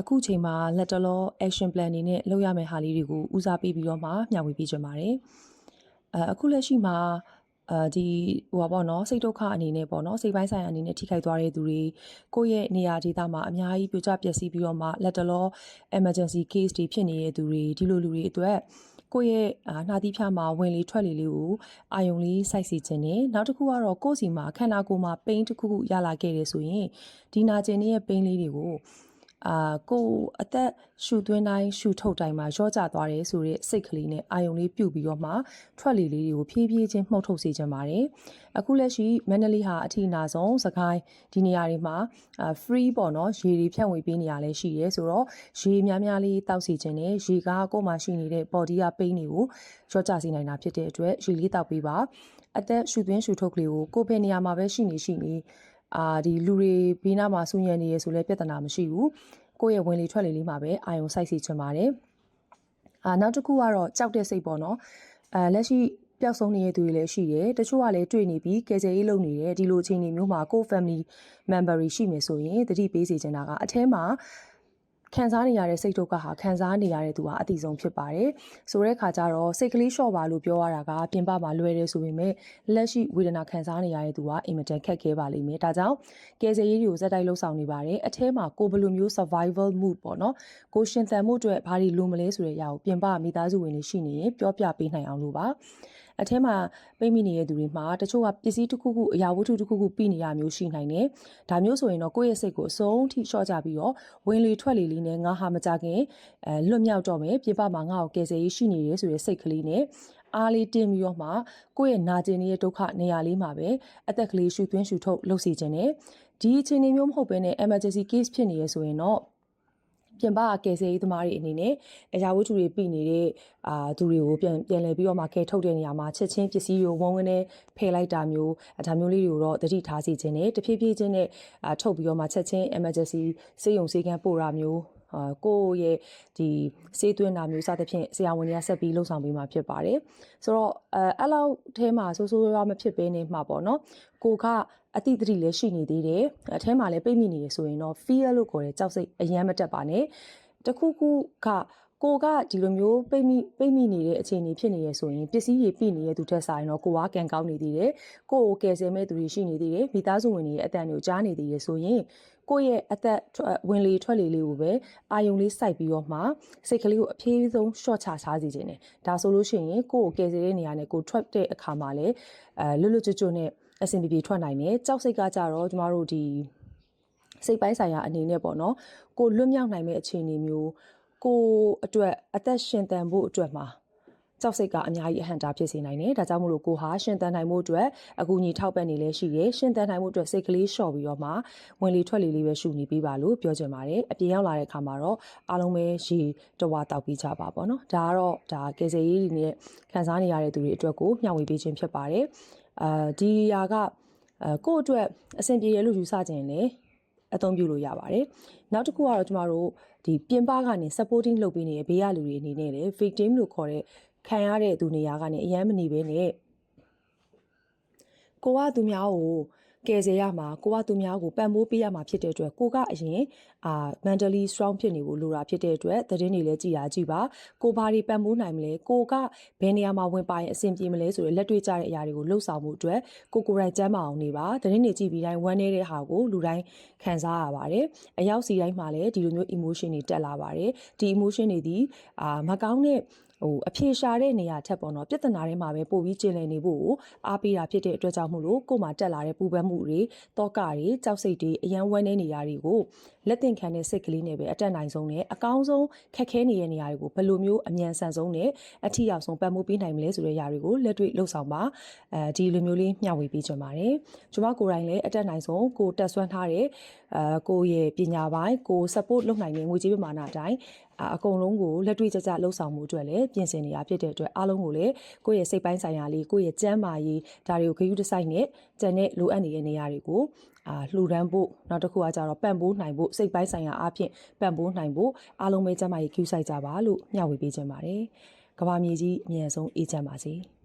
အခုချိန်မှာလက်တလော action plan အနေနဲ့လုပ်ရမယ့်ဟာလေးတွေကိုဦးစားပေးပြီးတော့မှမျှဝေပေးချင်ပါတယ်။အဲအခုလက်ရှိမှာအဲဒီဟိုပါပေါ့နော်စိတ်ဒုက္ခအနေနဲ့ပေါ့နော်စိတ်ပိုင်းဆိုင်ရာအနေနဲ့ထိခိုက်သွားတဲ့သူတွေကိုယ့်ရဲ့နေရာဒေသမှာအများကြီးပြိုကျပျက်စီးပြီးတော့မှလက်တလော emergency case တွေဖြစ်နေတဲ့သူတွေဒီလိုလူတွေအတွက်ကိုယ့်ရဲ့အာနှာသီးဖြားမှာဝင်လေထွက်လေလေးကိုအာယုံလေးစိုက်စီခြင်းနဲ့နောက်တစ်ခုကတော့ကိုယ့်စီမှာခန္ဓာကိုယ်မှာပိန်းတစ်ခုခုရလာခဲ့တယ်ဆိုရင်ဒီနာကျင်ရဲ့ပိန်းလေးတွေကို အာကိုယ်အသက်ရှူသွင်းတိုင်းရှူထုတ်တိုင်းမှာရော့ကျသွားတယ်ဆိုတဲ့စိတ်ကလေးနဲ့အာယုံလေးပြုတ်ပြီးတော့မှထွက်လေလေးတွေကိုဖြည်းဖြည်းချင်းမှုတ်ထုတ်စေချင်ပါတယ်။အခုလက်ရှိမန္တလေးဟာအထီအနာဆုံးစကိုင်းဒီနေရာတွေမှာအာ free ပေါ့နော်ရေတွေဖြန့်ဝေပေးနေရလဲရှိရဲဆိုတော့ရေများများလေးတောက်စီခြင်းနဲ့ရေကကိုယ်မှာရှိနေတဲ့ body ကပိန်းတွေကိုရော့ကျစေနိုင်တာဖြစ်တဲ့အတွက်ရေလေးတောက်ပေးပါ။အသက်ရှူသွင်းရှူထုတ်ကလေးကိုကိုယ်ဖယ်နေရာမှာပဲရှိနေရှိနေ အာဒီလူတွေဘေးနားမှာဆူညံနေရဆိုလဲပြဿနာမရှိဘူးကိုယ့်ရဲ့ဝင်လေထွက်လေလေးမှာပဲအာယုံစိုက်စီချင်ပါတယ်အာနောက်တစ်ခုကတော့ကြောက်တဲ့စိတ်ပေါ့နော်အဲလက်ရှိပျောက်ဆုံးနေတဲ့သူတွေလည်းရှိတယ်တချို့ကလည်းတွေ့နေပြီးကယ်ဆယ်ရေးလုပ်နေတယ်ဒီလိုအခြေအနေမျိုးမှာကိုယ့် family member တွေရှိမယ်ဆိုရင်တတိပေးစီချင်တာကအထဲမှာ ခံစားနေရတဲ့စိတ်ဒုက္ခဟာခံစားနေရတဲ့သူဟာအတိဆုံးဖြစ်ပါတယ်။ဆိုတဲ့အခါကျတော့စိတ်ကလေးလျှော့ပါလို့ပြောရတာကပြင်ပမှာလွယ်တယ်ဆိုပေမဲ့လက်ရှိဝေဒနာခံစားနေရတဲ့သူကအင်မတန်ခက်ခဲပါလိမ့်မယ်။ဒါကြောင့်ကယ်ဆယ်ရေးတွေကိုဇက်တိုက်လှုပ်ဆောင်နေပါတယ်။အထဲမှာကိုယ်ဘယ်လိုမျိုး survival mood ပေါ့နော်။ကိုရှင်သန်မှုအတွက်ဘာတွေလိုမလဲဆိုတဲ့အရာကိုပြင်ပမိသားစုဝင်တွေရှိနေရင်ပြောပြပေးနိုင်အောင်လို့ပါ။ အထဲမှာပိတ်မိနေတဲ့သူတွေမှာတချို့ကပစ္စည်းတစ်ခုခုအရာဝတ္ထုတစ်ခုခုပြီးနေရမျိုးရှိနိုင်တယ်။ဒါမျိုးဆိုရင်တော့ကိုယ့်ရဲ့စိတ်ကိုအဆုံးထိလျှော့ကြပြီးတော့ဝင်လေထွက်လေလေးနဲ့ငါဟာမကြခင်အဲလွတ်မြောက်တော့မယ်ပြပမှာငါ့ကိုကယ်ဆယ်ရေးရှိနေတယ်ဆိုတဲ့စိတ်ကလေးနဲ့အားလေးတင်းပြီးတော့မှကိုယ့်ရဲ့နာကျင်နေတဲ့ဒုက္ခနေရာလေးမှာပဲအသက်ကလေးရှူသွင်းရှူထုတ်လုပ်စီခြင်းနဲ့ဒီအခြေအနေမျိုးမဟုတ်ဘဲနဲ့ emergency case ဖြစ်နေရဆိုရင်တော့ ပြင်ပကကယ်ဆယ်ရေးသမားတွေအနေနဲ့အရာဝတ္ထုတွေပြည်နေတဲ့အာသူတွေကိုပြန်ပြန်လည်ပြီးတော့မှကယ်ထုတ်တဲ့နေရာမှာချက်ချင်းပစ္စည်းတွေဝုန်းဝန်းနဲ့ဖယ်လိုက်တာမျိုးဒါမျိုးလေးတွေကိုတော့တတိထားစီခြင်းနဲ့တဖြည်းဖြည်းချင်းနဲ့အာထုတ်ပြီးတော့မှချက်ချင်း emergency စေယုံစေကန်းပို့တာမျိုးအာကိုယ့်ရဲ့ဒီစေးသွင်းတာမျိုးစသဖြင့်ဆရာဝန်တွေကဆက်ပြီးလှုပ်ဆောင်ပေးမှာဖြစ်ပါတယ်ဆိုတော့အဲအဲ့လောက်ထဲမှာဆိုးဆိုးရွားမဖြစ်ပေးနေမှာပေါ့နော်ကိုက အတိတ်တတိလည်းရှိနေသေးတယ်အထဲမှာလည်းပိတ်မိနေရဆိုရင်တော့ fear လို့ခေါ်တဲ့ကြောက်စိတ်အယမ်းမတက်ပါနဲ့တခုခုကကိုကဒီလိုမျိုးပိတ်မိပိတ်မိနေတဲ့အခြေအနေဖြစ်နေရဆိုရင်ပစ္စည်းတွေပြည့်နေတဲ့သူထက်ဆိုင်တော့ကိုကကန်ကောင်းနေသေးတယ်ကိုကိုကယ်ဆယ်မဲ့သူတွေရှိနေသေးတယ်မိသားစုဝင်တွေရဲ့အတန်တွေကိုကြားနေသေးတယ်ဆိုရင်ကိုယ့်ရဲ့အသက်ဝင်လေထွက်လေလေးကိုပဲအာယုံလေးစိုက်ပြီးတော့မှစိတ်ကလေးကိုအပြေးဆုံး short ချစားစီခြင်းတယ်ဒါဆိုလို့ရှိရင်ကိုကိုကယ်ဆယ်တဲ့နေရာနဲ့ကိုထွက်တဲ့အခါမှာလည်းအဲလွတ်လွတ်ကျွတ်ကျွတ်နဲ့ အဆင်ပြေပြေထွက်နိုင်တယ်ကြောက်စိတ်ကကြတော့ကျမတို့ဒီစိတ်ပိုင်းဆိုင်ရာအနေနဲ့ပေါ့နော်ကိုလွတ်မြောက်နိုင်မဲ့အခြေအနေမျိုးကိုအတွက်အသက်ရှင်သန်ဖို့အတွက်မှာကြောက်စိတ်ကအများကြီးအဟန့်တားဖြစ်စေနိုင်တယ်။ဒါကြောင့်မို့လို့ကိုဟာရှင်သန်နိုင်မှုအတွက်အကူအညီထောက်ပံ့နေလဲရှိရဲ။ရှင်သန်နိုင်မှုအတွက်စိတ်ကလေးလျှော့ပြီးတော့မှဝင်လေထွက်လေလေးပဲရှုနေပေးပါလို့ပြောချင်ပါတယ်။အပြင်ရောက်လာတဲ့အခါမှာတော့အားလုံးပဲရေတဝါတောက်ပြီးကြပါပေါ့နော်။ဒါကတော့ဒါကယ်ဆယ်ရေးတွေနဲ့ခံစားနေရတဲ့သူတွေအတွက်ကိုမျှဝေပေးခြင်းဖြစ်ပါတယ်။ အာဒီຢာကအဲကိုယ့်အတွက်အဆင်ပြေရလို့ယူဆခြင်းလေအသုံးပြုလို့ရပါတယ်။နောက်တစ်ခုကတော့ကျမတို့ဒီပြင်ပကနေ supporting လုပ်ပေးနေတဲ့ဘေးကလူတွေအနေနဲ့လည်း victim လို့ခေါ်တဲ့ခံရတဲ့သူနေရာကနေအယမ်းမနေပဲနဲ့ကိုကသူများကို ကယ်ဆယ်ရမှာကိုကသူများကိုပံ့ပိုးပေးရမှာဖြစ်တဲ့အတွက်ကိုကအရင်အာ mentally strong ဖြစ်နေဖို့လိုတာဖြစ်တဲ့အတွက်သတင်းတွေလည်းကြည်ရကြည့်ပါကိုဘာတွေပံ့ပိုးနိုင်မလဲကိုကဘယ်နေရာမှာဝင်ပါရင်အဆင်ပြေမလဲဆိုရလက်တွေ့ကြတဲ့အရာတွေကိုလှုပ်ဆောင်မှုအတွက်ကိုကိုယ်တိုင်စမ်းမအောင်နေပါသတင်းတွေကြည့်ပြီးတိုင်းဝမ်းနေတဲ့ဟာကိုလူတိုင်းခံစားရပါတယ်အရောက်စီတိုင်းမှာလည်းဒီလိုမျိုး emotion တွေတက်လာပါတယ်ဒီ emotion တွေဒီအာမကောင်းတဲ့ ဟိုအဖြေရှာတဲ့နေရာထက်ပေါ့နော်ပြဿနာတွေမှာပဲပို့ပြီးကျင်လည်နေဖို့အားပေးတာဖြစ်တဲ့အတွက်ကြောင့်မို့လို့ကို့မှာတက်လာတဲ့ပူပန်မှုတွေတောကတွေကြောက်စိတ်တွေအယံဝမ်းနေနေရာတွေကိုလက်သင်ခံတဲ့စိတ်ကလေးနဲ့ပဲအတက်နိုင်ဆုံးနဲ့အကောင်းဆုံးခက်ခဲနေတဲ့နေရာတွေကိုဘယ်လိုမျိုးအမြန်ဆန်ဆုံးနဲ့အထီရောက်ဆုံးပတ်မှုပေးနိုင်မလဲဆိုတဲ့ຢာတွေကိုလက်တွေ့လှုပ်ဆောင်ပါအဲဒီလိုမျိုးလေးမျှဝေပေးကြပါတယ်ကျွန်မကိုယ်တိုင်လည်းအတက်နိုင်ဆုံးကိုတက်ဆွမ်းထားတဲ့အဲကိုရဲ့ပညာပိုင်းကို support လုပ်နိုင်တဲ့ငွေကြေးပမာဏအတိုင်းအကုန်လုံးကိုလက်တွေ့ကြကြလှုပ်ဆောင်မှုအတွက်လည်းပြင်ဆင်နေရဖြစ်တဲ့အတွက်အားလုံးကိုလည်းကိုယ့်ရဲ့စိတ်ပိုင်းဆိုင်ရာလေးကိုယ့်ရဲ့ကျန်းမာရေးဒါတွေကိုဂရုတစိုက်နဲ့ကျန်တဲ့လိုအပ်နေတဲ့နေရာတွေကိုအာလှူဒန်းဖို့နောက်တစ်ခုကကြတော့ပံ့ပိုးနိုင်ဖို့စိတ်ပိုင်းဆိုင်ရာအားဖြင့်ပံ့ပိုးနိုင်ဖို့အားလုံးပဲကျန်းမာရေး queue ဆိုင်ကြပါလို့မျှဝေပေးခြင်းပါတယ်။ကဘာမြေကြီးအမြဲဆုံးအေးချမ်းပါစေ။